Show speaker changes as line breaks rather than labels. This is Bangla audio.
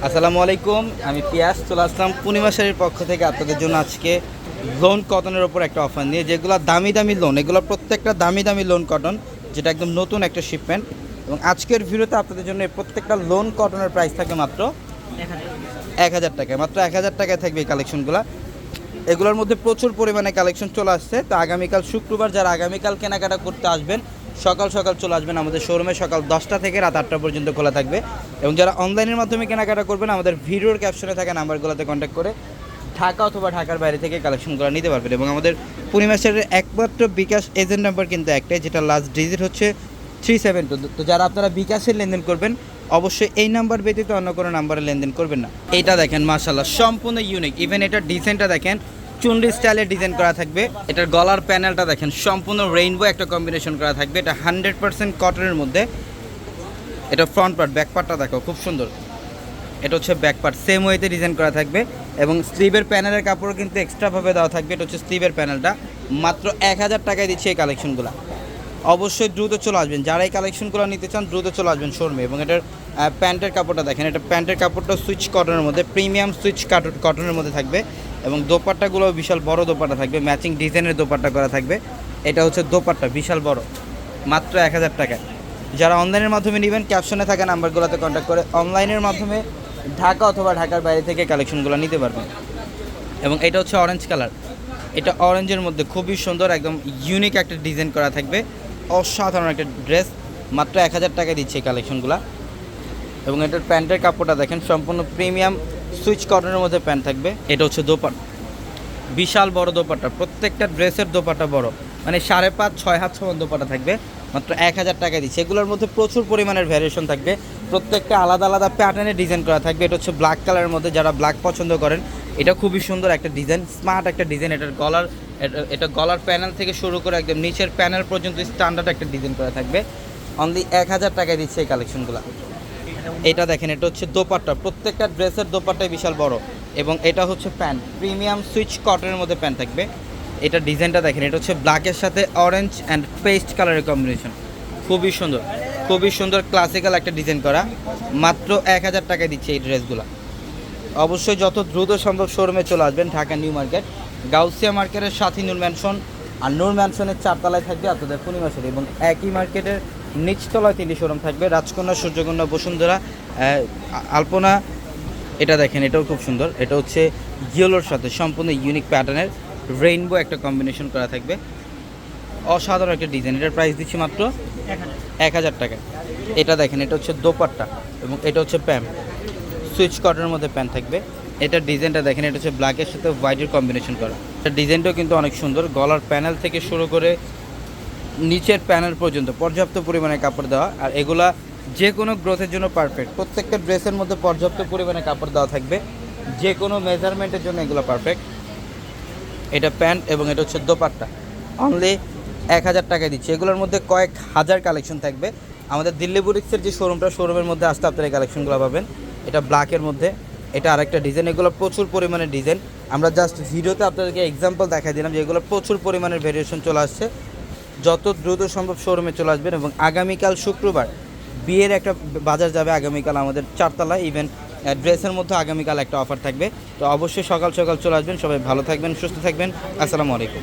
আসসালামু আলাইকুম, আমি পিয়াস চলে আসলাম পূর্ণিমা শাড়ির পক্ষ থেকে আপনাদের জন্য আজকে লোন কটনের ওপর একটা অফার নিয়ে, যেগুলো দামি দামি লোন এগুলো প্রত্যেকটা দামি দামি লোন কটন যেটা একদম নতুন একটা শিপমেন্ট এবং আজকের ভিডিওতে আপনাদের জন্য প্রত্যেকটা লোন কটনের প্রাইস থাকে মাত্র এক হাজার টাকায় মাত্র এক হাজার টাকায় থাকবে এই কালেকশনগুলো এগুলোর মধ্যে প্রচুর পরিমাণে কালেকশন চলে আসছে। তো আগামীকাল শুক্রবার যারা আগামীকাল কেনাকাটা করতে আসবেন সকাল সকাল চলে আসবেন আমাদের শোরুমে সকাল দশটা থেকে রাত আটটা পর্যন্ত খোলা থাকবে। এবং যারা অনলাইনের মাধ্যমে কেনাকাটা করবেন, আমাদের ভিডিওর ক্যাপশনে থাকা নাম্বারগুলোতে কন্ট্যাক্ট করে ঢাকা অথবা ঢাকার বাইরে থেকে কালেকশনগুলো নিতে পারবেন। এবং আমাদের পূর্ণিমাসের একমাত্র বিকাশ এজেন্ট নাম্বার কিন্তু একটাই, যেটা লাস্ট ডিজিট হচ্ছে থ্রি সেভেন টু তো যারা আপনারা বিকাশের লেনদেন করবেন, অবশ্যই এই নাম্বার ব্যতীত অন্য কোনো নাম্বারে লেনদেন করবেন না। এটা দেখেন মাশাল্লাহ সম্পূর্ণ ইউনিক ইভেন এটা ডিজাইনটা দেখেন চুনরি স্টাইলে ডিজাইন করা থাকবে। এটার গলার প্যানেলটা দেখেন, সম্পূর্ণ রেইনবো একটা কম্বিনেশন করা থাকবে। এটা হান্ড্রেড পার্সেন্ট কটনের মধ্যে। এটা ফ্রন্ট পার্ট ব্যাক পার্টটা দেখো, খুব সুন্দর। এটা হচ্ছে ব্যাক পার্ট সেম ওয়েতে ডিজাইন করা থাকবে। এবং স্লিভের প্যানেলের কাপড়ও কিন্তু এক্সট্রাভাবে দেওয়া থাকবে। এটা হচ্ছে স্লিভের প্যানেলটা মাত্র এক হাজার টাকায় দিচ্ছে এই কালেকশনগুলো অবশ্যই দ্রুত চলে আসবেন। যারা এই কালেকশনগুলো নিতে চান, দ্রুত চলে আসবেন শোরুমে এবং এটার প্যান্টের কাপড়টা দেখেন, এটা প্যান্টের কাপড়টা সুইচ কটনের মধ্যে প্রিমিয়াম সুইচ কাট কটনের মধ্যে থাকবে। এবং দোপাট্টাগুলো বিশাল বড় দোপাট্টা থাকবে ম্যাচিং ডিজাইনের দোপাট্টা করা থাকবে। এটা হচ্ছে দোপাট্টা, বিশাল বড়, মাত্র এক হাজার টাকায়। যারা অনলাইনের মাধ্যমে নেবেন ক্যাপশনে থাকা নাম্বারগুলোতে কন্ট্যাক্ট করে অনলাইনের মাধ্যমে ঢাকা অথবা ঢাকার বাইরে থেকে কালেকশনগুলো নিতে পারবেন। এবং এটা হচ্ছে অরেঞ্জ কালার এটা অরেঞ্জের মধ্যে খুবই সুন্দর, একদম ইউনিক একটা ডিজাইন করা থাকবে। অসাধারণ একটা ড্রেস মাত্র এক হাজার টাকা দিচ্ছে এই কালেকশনগুলো এবং এটার প্যান্টের কাপড়টা দেখেন, সম্পূর্ণ প্রিমিয়াম সুইচ কটনের মধ্যে প্যান্ট থাকবে। এটা হচ্ছে দোপাট। বিশাল বড় দোপাট্টা। প্রত্যেকটা ড্রেসের দোপাটা বড়। মানে সাড়ে পাঁচ, ছয় হাত সমান দোপাট্টা থাকবে। মাত্র এক হাজার টাকা দিচ্ছে। এগুলোর মধ্যে প্রচুর পরিমাণের ভ্যারিয়েশন থাকবে। প্রত্যেকটা আলাদা আলাদা প্যাটার্নের ডিজাইন করা থাকবে। এটা হচ্ছে ব্ল্যাক কালারের মধ্যে যারা ব্ল্যাক পছন্দ করেন, এটা খুবই সুন্দর একটা ডিজাইন স্মার্ট একটা ডিজাইন এটার গলার, এটা গলার প্যানেল থেকে শুরু করে একদম নিচের প্যানেল পর্যন্ত স্ট্যান্ডার্ড একটা ডিজাইন করা থাকবে। অনলি এক হাজার টাকায় দিচ্ছে এই কালেকশনগুলো এটা দেখেন, এটা হচ্ছে দোপাট্টা। প্রত্যেকটা ড্রেসের দোপাট্টাই বিশাল বড়। এবং এটা হচ্ছে প্যান্ট। প্রিমিয়াম সুইচ কটনের মধ্যে প্যান্ট থাকবে। এটা ডিজাইনটা দেখেন, এটা হচ্ছে ব্ল্যাকের সাথে অরেঞ্জ অ্যান্ড পেস্ট কালারের কম্বিনেশন খুবই সুন্দর। খুবই সুন্দর ক্লাসিক্যাল একটা ডিজাইন করা। মাত্র এক হাজার টাকায় দিচ্ছে এই ড্রেসগুলো। অবশ্যই যত দ্রুত সম্ভব শোরুমে চলে আসবেন, ঢাকা নিউ মার্কেট। গাউসিয়া মার্কেটের সাথে নূর ম্যানশন আর নূর ম্যানশনের চারতলায় থাকবে আপনাদের পূর্ণিমা শাড়ি এবং একই মার্কেটের নিচতলায় তিনটি শোরুম থাকবে। রাজকন্যা, সূর্যকন্যা, বসুন্ধরা আলপনা। এটা দেখেন, এটাও খুব সুন্দর। এটা হচ্ছে ইয়েলোর সাথে সম্পূর্ণ ইউনিক প্যাটার্নের রেইনবো একটা কম্বিনেশন করা থাকবে। অসাধারণ একটা ডিজাইন এটার প্রাইস দিচ্ছি মাত্র এক হাজার টাকা। এটা দেখেন, এটা হচ্ছে দোপাট্টা এবং এটা হচ্ছে প্যান্ট। সুইচ কটনের মধ্যে প্যান্ট থাকবে। এটার ডিজাইনটা দেখেন, এটা হচ্ছে ব্ল্যাকের সাথে হোয়াইটের কম্বিনেশন করা। এটার ডিজাইনটাও কিন্তু অনেক সুন্দর। গলার প্যানেল থেকে শুরু করে নিচের প্যানেল পর্যন্ত পর্যাপ্ত পরিমাণে কাপড় দেওয়া আর এগুলা যে কোনো গ্রোথের জন্য পারফেক্ট প্রত্যেকটা ড্রেসের মধ্যে পর্যাপ্ত পরিমাণে কাপড় দেওয়া থাকবে। যে কোনো মেজারমেন্টের জন্য এগুলো পারফেক্ট এটা প্যান্ট এবং এটা হচ্ছে দোপাট্টা। অনলি এক হাজার টাকায় দিচ্ছি। এগুলোর মধ্যে কয়েক হাজার কালেকশন থাকবে। আমাদের দিল্লি বুটিক্সের যে শোরুমটা শোরুমের মধ্যে আসতে আপনারা এই কালেকশনগুলো পাবেন। এটা ব্ল্যাকের মধ্যে। এটা আরেকটা ডিজাইন এগুলো প্রচুর পরিমাণে ডিজাইন আমরা জাস্ট ভিডিওতে আপনাদেরকে এক্সাম্পল দেখাই দিলাম যে এগুলো প্রচুর পরিমাণের ভেরিয়েশন চলে আসছে। যত দ্রুত সম্ভব শোরুমে চলে আসবেন এবং আগামীকাল শুক্রবার বিয়ের একটা বাজার যাবে আগামীকাল আমাদের চারতলা ইভেন ড্রেসের মধ্যে আগামীকাল একটা অফার থাকবে। তো অবশ্যই সকাল সকাল চলে আসবেন। সবাই ভালো থাকবেন, সুস্থ থাকবেন। আসসালামু আলাইকুম।